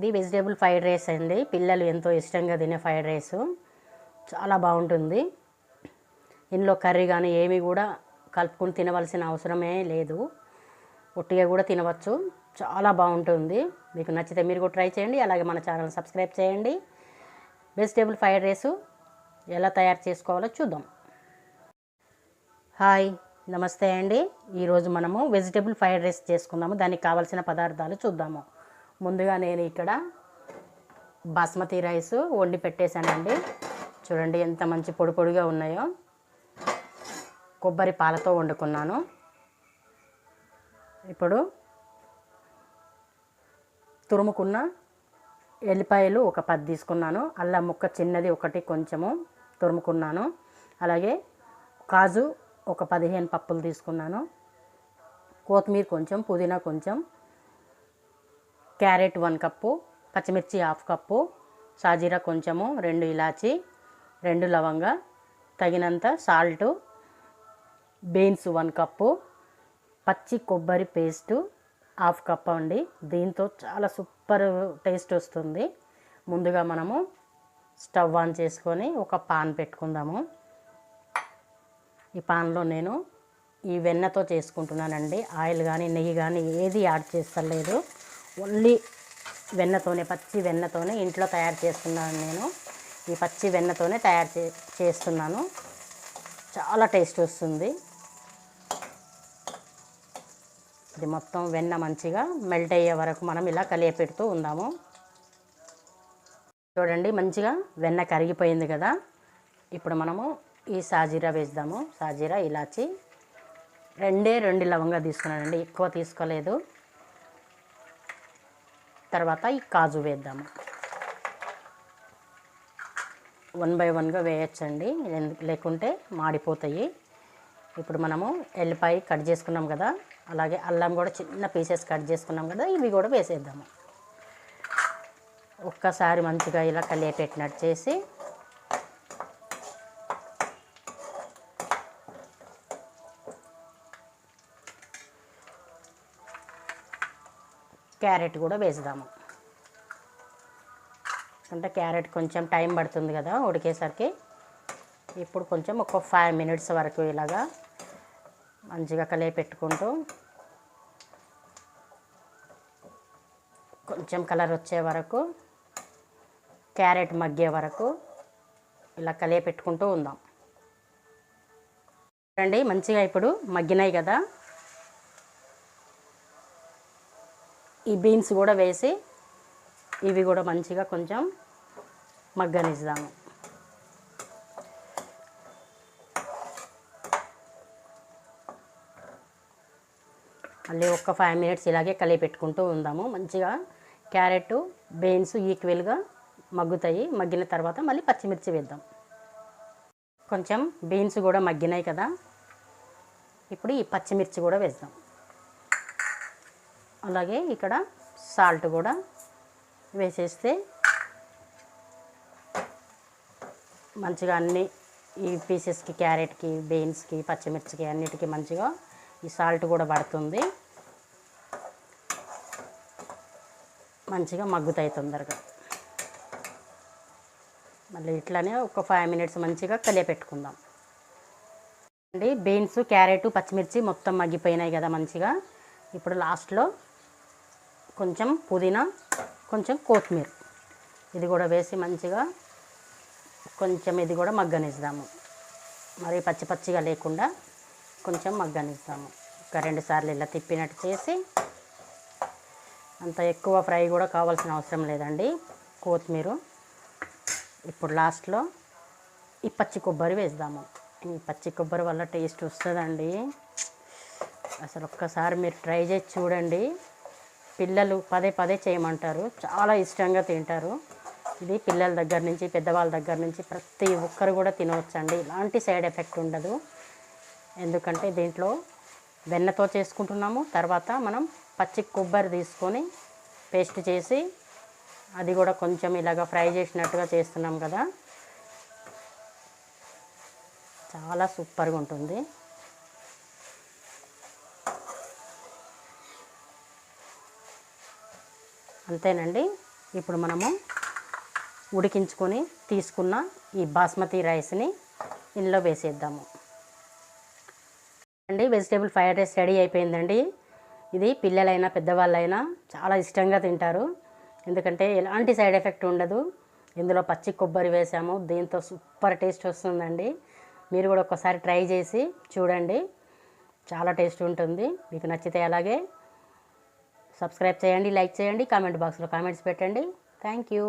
ఇది vegetable fried rice అండి. పిల్లలు ఎంతో ఇష్టంగా తినే ఫ్రైడ్ రైస్ చాలా బాగుంటుంది. ఇందులో కర్రీ కానీ ఏమి కూడా కలుపుకొని తినవలసిన అవసరమే లేదు. ఒట్టిగా కూడా తినవచ్చు. చాలా బాగుంటుంది. మీకు నచ్చితే మీరు కూడా ట్రై చేయండి. అలాగే మన ఛానల్ సబ్స్క్రైబ్ చేయండి. వెజిటేబుల్ ఫ్రైడ్ రైస్ ఎలా తయారు చేసుకోవాలో చూద్దాం. హాయ్ నమస్తే అండి. ఈరోజు మనము వెజిటేబుల్ ఫ్రైడ్ రైస్ చేసుకుందాము. దానికి కావాల్సిన పదార్థాలు చూద్దాము. ముందుగా నేను ఇక్కడ బాస్మతి రైస్ వండి పెట్టేశానండి. చూడండి ఎంత మంచి పొడి పొడిగా ఉన్నాయో. కొబ్బరి పాలతో వండుకున్నాను. ఇప్పుడు తురుముకున్న ఎల్లిపాయలు ఒక పది తీసుకున్నాను. అల్లం ముక్క చిన్నది ఒకటి కొంచెము తురుముకున్నాను. అలాగే కాజు ఒక పదిహేను పప్పులు తీసుకున్నాను. కొత్తిమీర కొంచెం పుదీనా కొంచెం క్యారెట్ వన్ కప్పు పచ్చిమిర్చి హాఫ్ కప్పు సాజీరా కొంచెము రెండు ఇలాచి రెండు లవంగ తగినంత సాల్టు బీన్స్ వన్ కప్పు పచ్చి కొబ్బరి పేస్టు హాఫ్ కప్ అండి. దీంతో చాలా సూపర్ టేస్ట్ వస్తుంది. ముందుగా మనము స్టవ్ ఆన్ చేసుకొని ఒక పాన్ పెట్టుకుందాము. ఈ పాన్లో నేను ఈ వెన్నతో చేసుకుంటున్నానండి. ఆయిల్ కానీ నెయ్యి కానీ ఏది యాడ్ చేస్తలేదు. ఓన్లీ వెన్నతోనే పచ్చి వెన్నతోనే ఇంట్లో తయారు చేస్తున్నాను నేను. ఈ పచ్చి వెన్నతోనే తయారు చే చేస్తున్నాను. చాలా టేస్ట్ వస్తుంది. ఇది మొత్తం వెన్న మంచిగా మెల్ట్ అయ్యే వరకు మనం ఇలా కలియపెడుతూ ఉందాము. చూడండి మంచిగా వెన్న కరిగిపోయింది కదా. ఇప్పుడు మనము ఈ సాజీరా వేద్దాము. సాజీరా ఇలాచి. రెండే రెండు లవంగా తీసుకున్నానండి. ఎక్కువ తీసుకోలేదు. తర్వాత ఈ కాజు వేద్దాము. వన్ బై వన్గా వేయచ్చండి. లేకుంటే మాడిపోతాయి. ఇప్పుడు మనము ఎల్లిపాయ కట్ చేసుకున్నాం కదా అలాగే అల్లం కూడా చిన్న పీసెస్ కట్ చేసుకున్నాం కదా ఇవి కూడా వేసేద్దాము. ఒక్కసారి మంచిగా ఇలా కలియపెట్టినట్టు చేసి క్యారెట్ కూడా వేసుదాము. అంటే క్యారెట్ కొంచెం టైం పడుతుంది కదా ఉడికేసరికి. ఇప్పుడు కొంచెం ఒక ఫైవ్ మినిట్స్ వరకు ఇలాగా మంచిగా కలిపి పెట్టుకుంటూ కొంచెం కలర్ వచ్చే వరకు క్యారెట్ మగ్గే వరకు ఇలా కలిపి పెట్టుకుంటూ ఉందాం. చూడండి మంచిగా ఇప్పుడు మగ్గినాయి కదా. ఈ బీన్స్ కూడా వేసి ఇవి కూడా మంచిగా కొంచెం మగ్గనిద్దాము. మళ్ళీ ఒక ఫైవ్ మినిట్స్ ఇలాగే కలిపి పెట్టుకుంటూ ఉందాము. మంచిగా క్యారెట్ బీన్స్ ఈక్వల్గా మగ్గుతాయి. మగ్గిన తర్వాత మళ్ళీ పచ్చిమిర్చి వేద్దాం. కొంచెం బీన్స్ కూడా మగ్గినాయి కదా. ఇప్పుడు ఈ పచ్చిమిర్చి కూడా వేద్దాం. అలాగే ఇక్కడ సాల్ట్ కూడా వేసేస్తే మంచిగా అన్ని ఈ పీసెస్కి క్యారెట్కి బీన్స్కి పచ్చిమిర్చికి అన్నిటికీ మంచిగా ఈ సాల్ట్ కూడా పడుతుంది. మంచిగా మగ్గుతాయి తొందరగా. మళ్ళీ ఇట్లానే ఒక ఫైవ్ మినిట్స్ మంచిగా కలియపెట్టుకుందాం అండి బీన్స్ క్యారెట్ పచ్చిమిర్చి మొత్తం మగ్గిపోయినాయి కదా మంచిగా. ఇప్పుడు లాస్ట్లో కొంచెం పుదీనా కొంచెం కొత్తిమీర. ఇది కూడా వేసి మంచిగా కొంచెం ఇది కూడా మగ్గనిస్తాము మరి పచ్చి పచ్చిగా లేకుండా కొంచెం మగ్గనిస్తాము ఒక రెండు సార్లు ఇలా తిప్పినట్టు చేసి అంత ఎక్కువ ఫ్రై కూడా కావాల్సిన అవసరం లేదండి. కొత్తిమీర. ఇప్పుడు లాస్ట్లో ఈ పచ్చి కొబ్బరి వేద్దాము. ఈ పచ్చి కొబ్బరి వల్ల టేస్ట్ వస్తుందండి. అసలు ఒక్కసారి మీరు ట్రై చేసి చూడండి. పిల్లలు పదే పదే చేయమంటారు. చాలా ఇష్టంగా తింటారు. ఇది పిల్లల దగ్గర నుంచి పెద్దవాళ్ళ దగ్గర నుంచి ప్రతి ఒక్కరు కూడా తినవచ్చండి. ఇలాంటి సైడ్ ఎఫెక్ట్ ఉండదు. ఎందుకంటే దీంట్లో వెన్నతో చేసుకుంటున్నాము. తర్వాత మనం పచ్చి కొబ్బరి తీసుకొని పేస్ట్ చేసి అది కూడా కొంచెం ఇలాగ ఫ్రై చేసినట్టుగా చేస్తున్నాం కదా. చాలా సూపర్గా ఉంటుంది. అంతేనండి. ఇప్పుడు మనము ఉడికించుకొని తీసుకున్న ఈ బాస్మతి రైస్ని ఇందులో వేసేద్దాము. అండి వెజిటేబుల్ ఫ్రైడ్ రైస్ రెడీ అయిపోయిందండి. ఇది పిల్లలైనా పెద్దవాళ్ళైనా చాలా ఇష్టంగా తింటారు. ఎందుకంటే ఎలాంటి సైడ్ ఎఫెక్ట్ ఉండదు. ఇందులో పచ్చి కొబ్బరి వేసాము. దీంతో సూపర్ టేస్ట్ వస్తుందండి. మీరు కూడా ఒకసారి ట్రై చేసి చూడండి. చాలా టేస్ట్ ఉంటుంది. మీకు నచ్చితే అలాగే సబ్స్క్రైబ్ చేయండి లైక్ చేయండి కామెంట్ బాక్స్లో కామెంట్స్ పెట్టండి. Thank you.